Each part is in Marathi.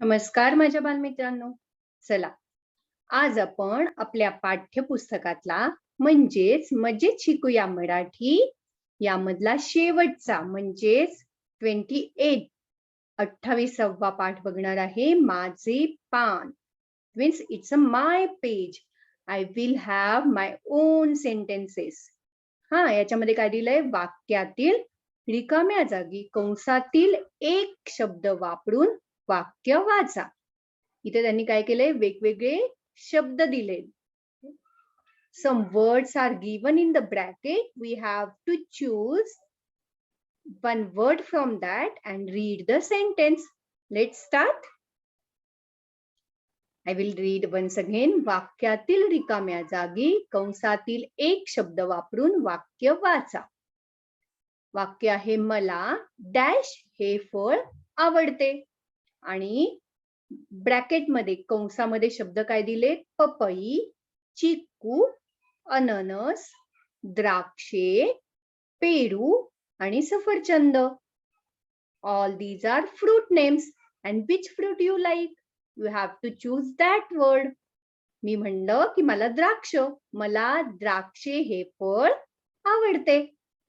नमस्कार माझ्या बालमित्रांनो. चला आज आपण आपल्या पाठ्यपुस्तकातला म्हणजेच मजेत शिकूया मराठी यामधला शेवटचा म्हणजेच ट्वेंटी एट अठ्ठावीसावा पाठ बघणार आहे माझे पान. Means it's a my page I will have my own sentences हा याच्यामध्ये काय दिलंय? वाक्यातील रिकाम्या जागी कंसातील एक शब्द वापरून वाक्य वाचा. इथे त्यांनी काय केलंय? वेगवेगळे शब्द दिले some words are given in the bracket we have to choose one word from that and read the sentence let start I will read once again वाक्यातील रिकाम्या जागी कंसातील एक शब्द वापरून वाक्य वाचा. वाक्य आहे मला. डॅश हे फळ आवडते. आणि ब्रॅकेटमध्ये कंसामध्ये शब्द काय दिले? पपई चिक्कू अननस द्राक्षे पेरू आणि सफरचंद. All these are fruit names and which fruit you like you have to choose that word मी म्हणलं की मला द्राक्ष. मला द्राक्षे हे फळ आवडते.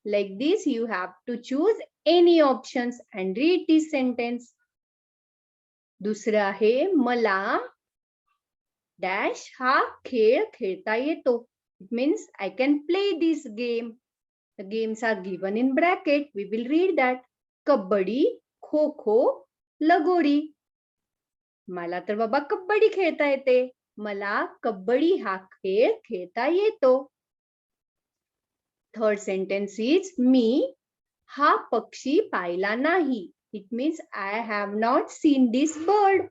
Like this you have to choose any options and read this sentence दुसरं आहे मला डॅश हा खेळ खेळता येतो. It means I can play this game games are given in bracket we will read that kabaddi kho kho lagori. मला तर बाबा कबड्डी खेळता येते. मला कबड्डी हा खेळ खेळता येतो. थर्ड सेंटेन्स इज मी हा पक्षी पाहिला नाही. It means I have not seen this bird.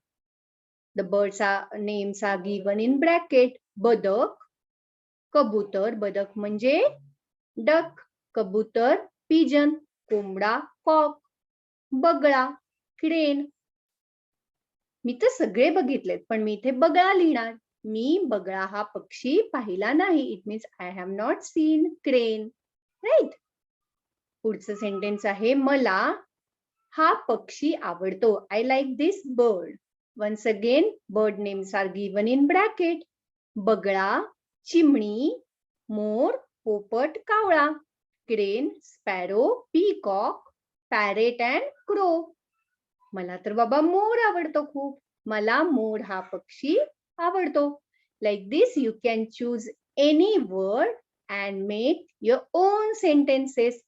The birds are names are given in bracket. बदक kabutar, बदक म्हणजे डक kabutar, पिजन कोंबडा cock, बगळा क्रेन मी तर सगळे बघितलेत पण मी इथे बगळा लिहिणार. मी बगळा हा पक्षी पाहिला नाही. It means I have not seen crane right पुढचं सेंटेन्स आहे मला हा पक्षी आवडतो. I like this bird once again bird names are given in bracket बगळा चिमणी मोर पोपट कावळा. Crane sparrow peacock parrot and crow मला तर बाबा मोर आवडतो खूप. मला मोर हा पक्षी आवडतो. Like this you can choose any word and make your own sentences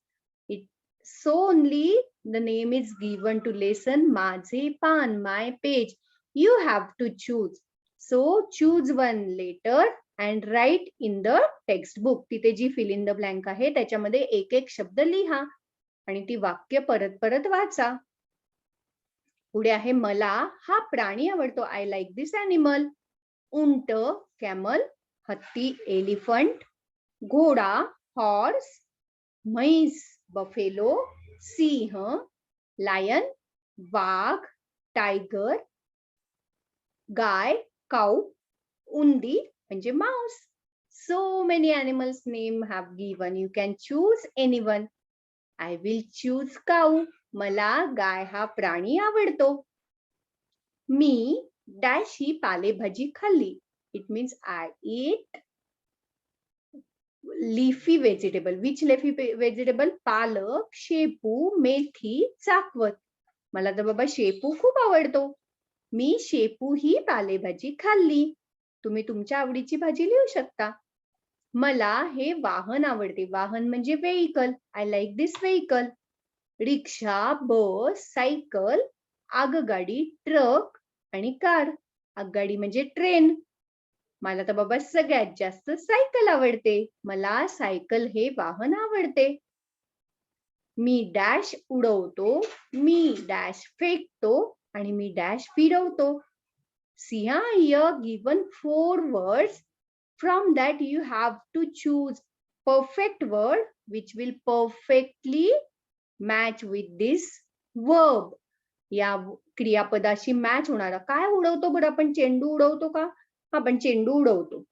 so only the name is given to lesson माझे पान my page you have to choose so choose one letter and write in the text book तिथे जी फिल इन द ब्लँक आहे त्याच्यामध्ये एक एक शब्द लिहा आणि ती वाक्य परत परत वाचा. पुढे आहे मला हा प्राणी आवडतो. आय लाईक दिस अॅनिमल उंट कॅमल हत्ती एलिफंट घोडा हॉर्स म्हैस. बफेलो सिंह लायन वाघ टायगर गाय काऊ उंदी म्हणजे mouse so many animals name have given you can choose any one I will choose cow. मला गाय हा प्राणी आवडतो. मी डॅश ही पालेभाजी खाल्ली. It means I eat leafy vegetable which leafy vegetable palak shepu methi चाकवत. मला तर बाबा शेपू खूप आवडतो. मी शेपू ही पालेभाजी खाल्ली. तुम्ही तुमच्या आवडीची भाजी लिहू शकता. मला हे वाहन आवडते. वाहन म्हणजे vehicle I like this vehicle rickshaw bus cycle आगगाडी ट्रक आणि कार आगगाडी म्हणजे ट्रेन मला तर बाबा सगळ्यात जास्त सायकल आवडते. मला सायकल हे वाहन आवडते. मी डॅश उडवतो मी डॅश फेकतो आणि मी डॅश फिरवतो. सिंहा य given four words from that you have to choose perfect word which will perfectly match with this verb या क्रियापदाशी मॅच होणारा. काय उडवतो बरं आपण? चेंडू उडवतो का? आपण चेंडू उडवतो.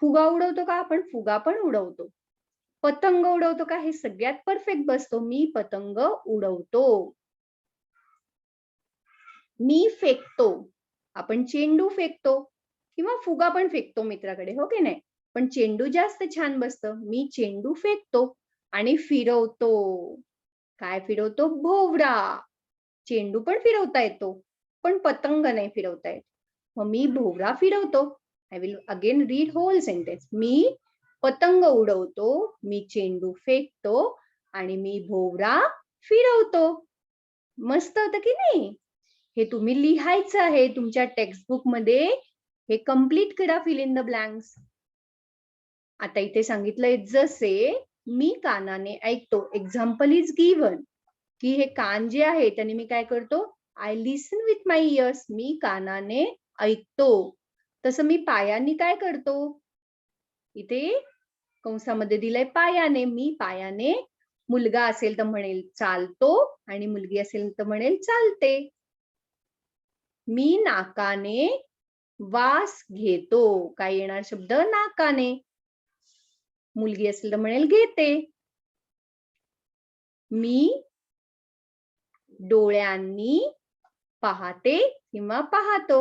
फुगा उडवतो का? आपण फुगा पण उडवतो. पतंग उडवतो का? हे सगळ्यात परफेक्ट बसतो. मी पतंग उडवतो. मी फेकतो. आपण चेंडू फेकतो किंवा फुगा पण फेकतो मित्राकडे हो की नाही? पण चेंडू जास्त छान बसतं. मी चेंडू फेकतो आणि फिरवतो. काय फिरवतो? भोवरा. चेंडू पण फिरवता येतो पण पतंग नाही फिरवता येत. मग मी भोवरा फिरवतो. I will again read whole sentence मी पतंग उडवतो मी चेंडू फेकतो आणि मी भोवरा फिरवतो. मस्त होतं की नाही? हे तुम्ही लिहायचं आहे तुमच्या टेक्स्टबुकमध्ये. हे कंप्लीट करा फिल इन द ब्लँक्स आता इथे सांगितलंय जसे मी कानाने ऐकतो एक्झाम्पल इज गिव्हन की हे कान जे आहे त्याने मी काय करतो? I listen with my ears मी कानाने ऐकतो. तसं मी पायांनी काय करतो? इथे कंसामध्ये दिलंय पायाने. मी पायाने मुलगा असेल तर म्हणेल चालतो आणि मुलगी असेल तर म्हणेल चालते. मी नाकाने वास घेतो. काय येणार शब्द? नाकाने. मुलगी असेल तर म्हणेल घेते. मी डोळ्यांनी पाहते किंवा पाहतो.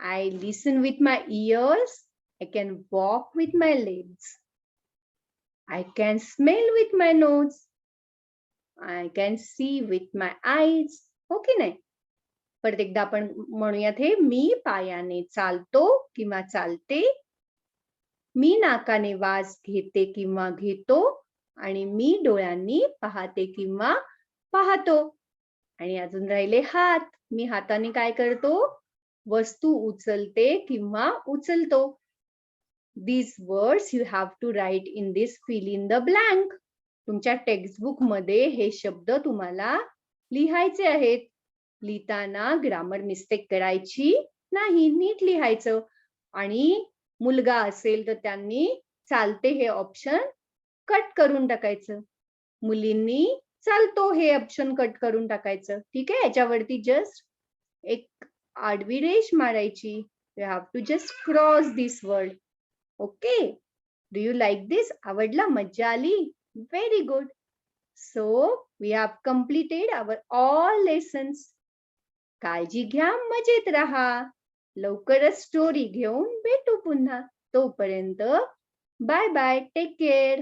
I listen with my ears I can walk with my legs. I can smell with my nose. I can see with my eyes. हो की नाही? परत एकदा आपण म्हणूयात हे मी पायाने चालतो किंवा चालते. मी नाकाने वास घेते किंवा घेतो. आणि मी डोळ्यांनी पाहते किंवा पाहतो. आणि अजून राहिले हात. मी हाताने काय करतो? वस्तू उचलते किंवा उचलतो. These words you have to write in this fill in the blank तुमच्या टेक्स्टबुकमध्ये हे शब्द तुम्हाला लिहायचे आहेत. लिहिताना ग्रामर मिस्टेक करायची नाही नीट लिहायचं. आणि मुलगा असेल तर त्यांनी चालते हे ऑप्शन कट करून टाकायचं. मुलींनी चालतो हे ऑप्शन कट करून टाकायचं. ठीक आहे? याच्यावरती जस्ट एक आडवी रेष मारायची. You have to just cross this world okay do you like this आवडला? मज्जा आली? Very good so we have completed our all lessons काळजी घ्या मजेत राहा. लवकरच स्टोरी घेऊन भेटू पुन्हा. तोपर्यंत बाय बाय टेक केअर